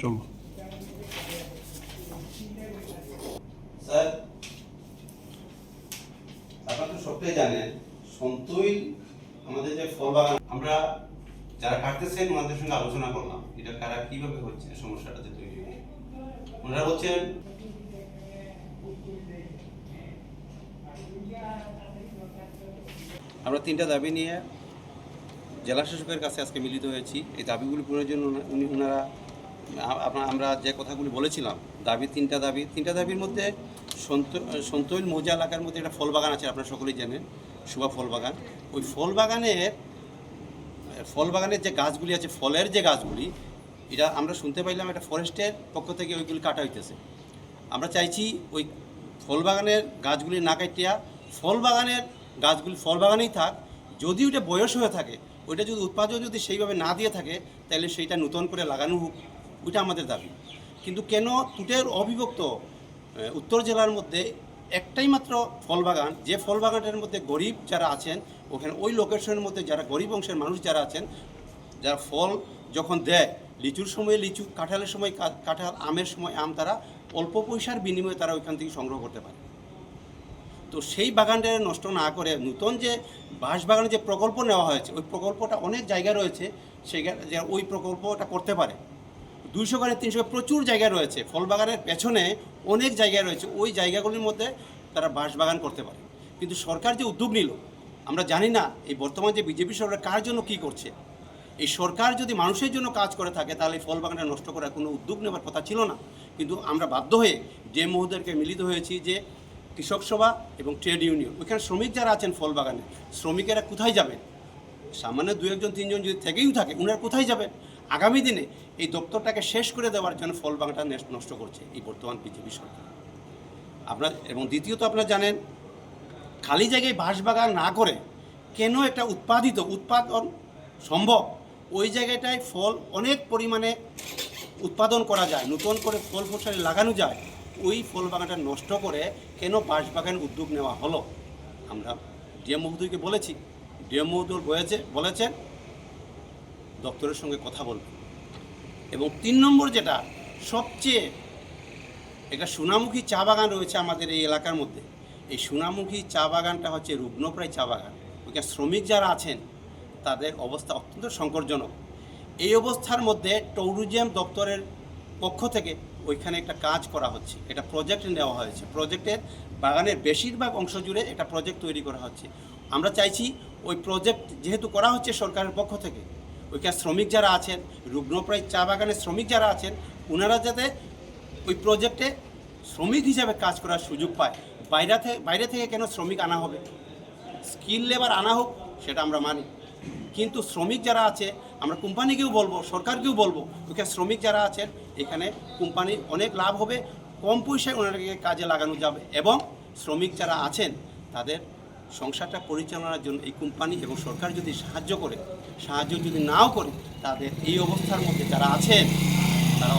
চলো যারা কাটতেছেন ওনাদের সঙ্গে আলোচনা করলাম, এটা কারা কীভাবে হচ্ছে সমস্যাটা ওনারা বলছেন, আমরা তিনটা দাবি নিয়ে জেলা শাসকের কাছে আজকে মিলিত হয়েছি। এই দাবিগুলি পূরণের জন্য উনি- ওনারা আমরা যে কথাগুলি বলেছিলাম, দাবি তিনটা দাবি। তিনটা দাবির মধ্যে সন্ত- সন্তৈল মৌজা এলাকার মধ্যে একটা ফল বাগান আছে, আপনারা সকলেই জানেন শুভা ফল বাগান ওই ফল বাগানের ফল বাগানের যে গাছগুলি আছে, ফলের যে গাছগুলি, এটা আমরা শুনতে পাইলাম একটা ফরেস্টের পক্ষ থেকে ওইগুলি কাটা হইতেছে। আমরা চাইছি ওই ফল বাগানের গাছগুলি না কাটিয়া ফল বাগানের গাছগুলি ফল বাগানেই থাক, যদি ওটা বয়স হয়ে থাকে ওইটা যদি উৎপাদন যদি সেইভাবে না দিয়ে থাকে, তাহলে সেইটা নতুন করে লাগানো হোক, ওইটা আমাদের দাবি। কিন্তু কেন তুটের অবিভক্ত উত্তর জেলার মধ্যে একটাই মাত্র ফল বাগান যে ফল বাগানটার মধ্যে গরিব যারা আছেন, ওখানে ওই লোকেশনের মধ্যে যারা গরিব অংশের মানুষ যারা আছেন, যারা ফল যখন দেয়, লিচুর সময় লিচু, কাঁঠালের সময় কাঁঠাল, আমের সময় আম, তারা অল্প পয়সার বিনিময়ে তারা ওইখান থেকে সংগ্রহ করতে পারে। তো সেই বাগানটা নষ্ট না করে নতুন যে বাঁশ বাগানের যে প্রকল্প নেওয়া হয়েছে, ওই প্রকল্পটা অনেক জায়গা রয়েছে যে ওই প্রকল্পটা করতে পারে। দুইশো গাড়ি, তিনশো প্রচুর জায়গা রয়েছে ফল বাগানের পেছনে অনেক জায়গা রয়েছে, ওই জায়গাগুলির মধ্যে তারা বাঁশ বাগান করতে পারে। কিন্তু সরকার যে উদ্যোগ নিল, আমরা জানি না এই বর্তমান যে বিজেপি সরকার কার জন্য কী করছে। এই সরকার যদি মানুষের জন্য কাজ করে থাকে, তাহলে ফল বাগানটা নষ্ট করার কোনো উদ্যোগ নেওয়ার কথা ছিল না। কিন্তু আমরা বাধ্য হয়ে যে মহোদয়কে মিলিত হয়েছি যে কৃষক সভা এবং ট্রেড ইউনিয়ন। ওইখানে শ্রমিক যারা আছেন ফল বাগানে শ্রমিকেরা কোথায় যাবেন? সামান্য দু একজন তিনজন যদি থেকেই থাকে ওনারা কোথায় যাবেন? আগামী দিনে এই দপ্তরটাকে শেষ করে দেওয়ার জন্য ফল বাগানটা নষ্ট করছে এই বর্তমান বিজেপি সরকার। আপনার, এবং দ্বিতীয়ত আপনারা জানেন, খালি জায়গায় বাঁশবাগান না করে কেন একটা উৎপাদিত উৎপাদন সম্ভব? ওই জায়গাটায় ফল অনেক পরিমাণে উৎপাদন করা যায়, নতুন করে ফল ফসল লাগানো যায়। ওই ফল বাগানটা নষ্ট করে কেন বাঁশবাগান উদ্যোগ নেওয়া হলো? আমরা ডিএম মহোদয়কে বলেছি। ডিএম মহোদয় বলেছে, বলেছেন, দপ্তরের সঙ্গে কথা বলবে। এবং তিন নম্বর যেটা, সবচেয়ে একটা সোনামুখী চা বাগান রয়েছে আমাদের এই এলাকার মধ্যে। এই সোনামুখী চা বাগানটা হচ্ছে রুগ্নপ্রায় চা বাগান। ওইখানে শ্রমিক যারা আছেন, তাদের অবস্থা অত্যন্ত সংকটজনক। এই অবস্থার মধ্যে ট্যুরিজম দপ্তরের পক্ষ থেকে ওইখানে একটা কাজ করা হচ্ছে। এটা প্রজেক্ট নেওয়া হয়েছে। প্রজেক্টের বাগানের বেশিরভাগ অংশ জুড়ে একটা প্রজেক্ট তৈরি করা হচ্ছে। আমরা চাইছি ওই প্রজেক্ট যেহেতু করা হচ্ছে সরকারের পক্ষ থেকে, ওইখানে শ্রমিক যারা আছেন, রুগ্নপ্রায় চা বাগানের শ্রমিক যারা আছেন ওনারা যাতে ওই প্রজেক্টে শ্রমিক হিসাবে কাজ করার সুযোগ পায়। বাইরে থেকে বাইরে থেকে কেন শ্রমিক আনা হবে? স্কিল লেবার আনা হোক, সেটা আমরা মানি। কিন্তু শ্রমিক যারা আছে, আমরা কোম্পানিকেও বলব, সরকারকেও বলব ওইখানে শ্রমিক যারা আছেন, এখানে কোম্পানির অনেক লাভ হবে, কম পয়সায় ওনাদেরকে কাজে লাগানো যাবে এবং শ্রমিক যারা আছেন, তাদের সংসারটা পরিচালনার জন্য এই কোম্পানি এবং সরকার যদি সাহায্য করে, সাহায্য যদি নাও করে, তাদের এই অবস্থার মধ্যে যারা আছেন, তারা